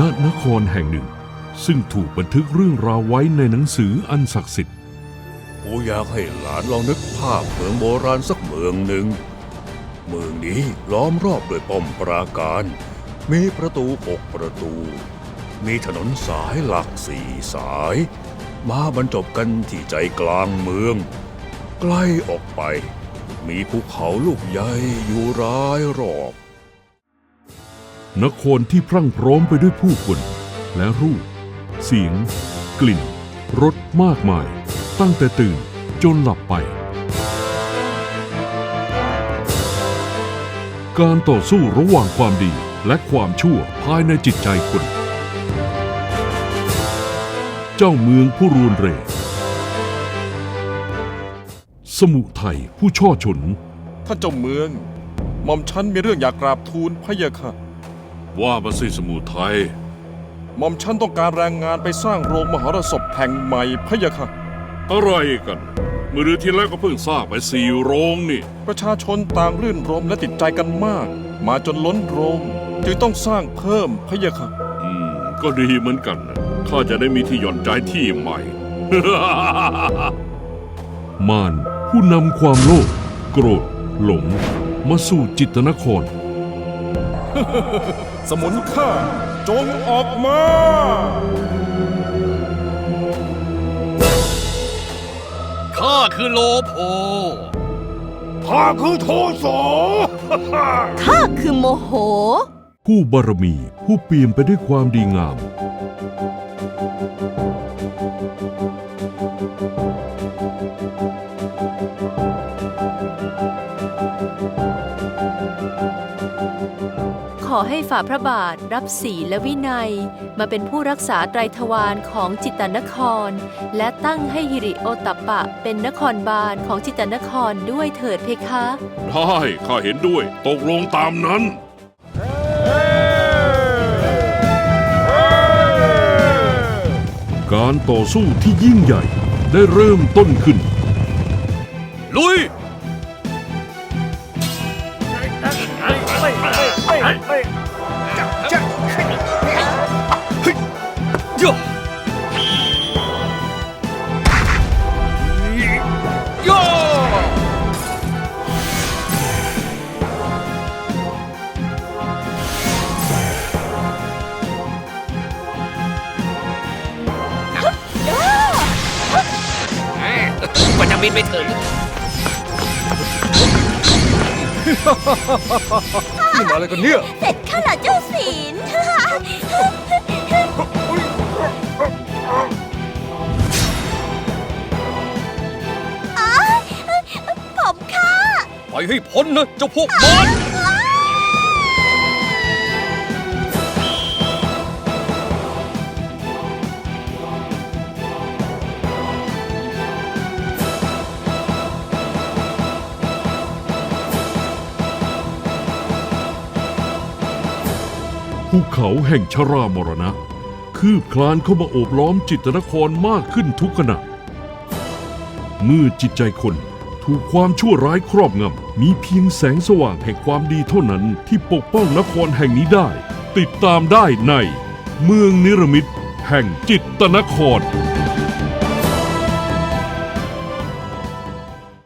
ณนครแห่งหนึ่ง ซึ่งถูกบันทึกเรื่องราวไว้ในหนังสืออันศักดิ์สิทธิ์กูอยากให้หลานลองนึกภาพเมืองโบราณสักเมืองหนึ่ง เมืองนี้ล้อมรอบด้วยป้อมปราการ มีประตูหกประตู มีถนนสายหลักสี่สาย มาบรรจบกันที่ใจกลางเมือง ใกล้ออกไป มีภูเขาลูกใหญ่อยู่รายรอบ นครที่พรั่งพร้อมไปด้วยผู้คน และรูป เสียง กลิ่น รสมากมาย ตั้งแต่ตื่นจนหลับไป การต่อสู้ระหว่างความดีและความชั่วภายในจิตใจคน เจ้าเมืองผู้รุนเร สมุไทยผู้ช่อฉน ท่านเจ้าเมืองหม่อมฉันมีเรื่องอยากกราบทูลพระยาค่ะ ว่ามาสิสมุไทยหม่อมฉันต้องการแรงงานไปสร้างโรงมหรสพแห่งใหม่พระเยาค่ะ อะไรกัน มือที่แล้วก็เพิ่งสร้างไปสี่โรงนี่ ประชาชนต่างรื่นรมและติดใจกันมาก มาจนล้นโรง จึงต้องสร้างเพิ่มพระเยาค่ะ อืม ก็ดีเหมือนกันนะข้าจะได้มีที่หย่อนใจที่ใหม่มารผู้นำความโลภโกรธ หลง มาสู่จิตนคร สมุนข้าจงออกมา ข้าคือโลโพ ข้าคือโทโส ข้าคือโมโห ผู้บารมีผู้เปี่ยมไปด้วยความดีงาม ขอให้ฝ่าพระบาทรับศีลและวินัย มาเป็นผู้รักษาไตรทวารของจิตตนคร และตั้งให้ฮิริโอตัปปะเป็นนครบาลของจิตตนครด้วยเถิดเพคะ ได้ข้าเห็นด้วย ตกลงตามนั้น การต่อสู้ที่ยิ่งใหญ่ได้เริ่มต้นขึ้น ลุยโยโยกว่าจะบินไปถึง นี่มาอะไรกันเนี่ยเสร็จข้าละเจ้าศีลผมค่ะปล่อยให้พ้นนะเจ้าพวกมา ภูเขาแห่งชรามรณะ คืบคลานเข้ามาโอบล้อมจิตนครมากขึ้นทุกขณะเมื่อจิตใจคนถูกความชั่วร้ายครอบงำ มีเพียงแสงสว่างแห่งความดีเท่านั้นที่ปกป้องนครแห่งนี้ได้ ติดตามได้ใน เมืองนิรมิตแห่งจิตตนคร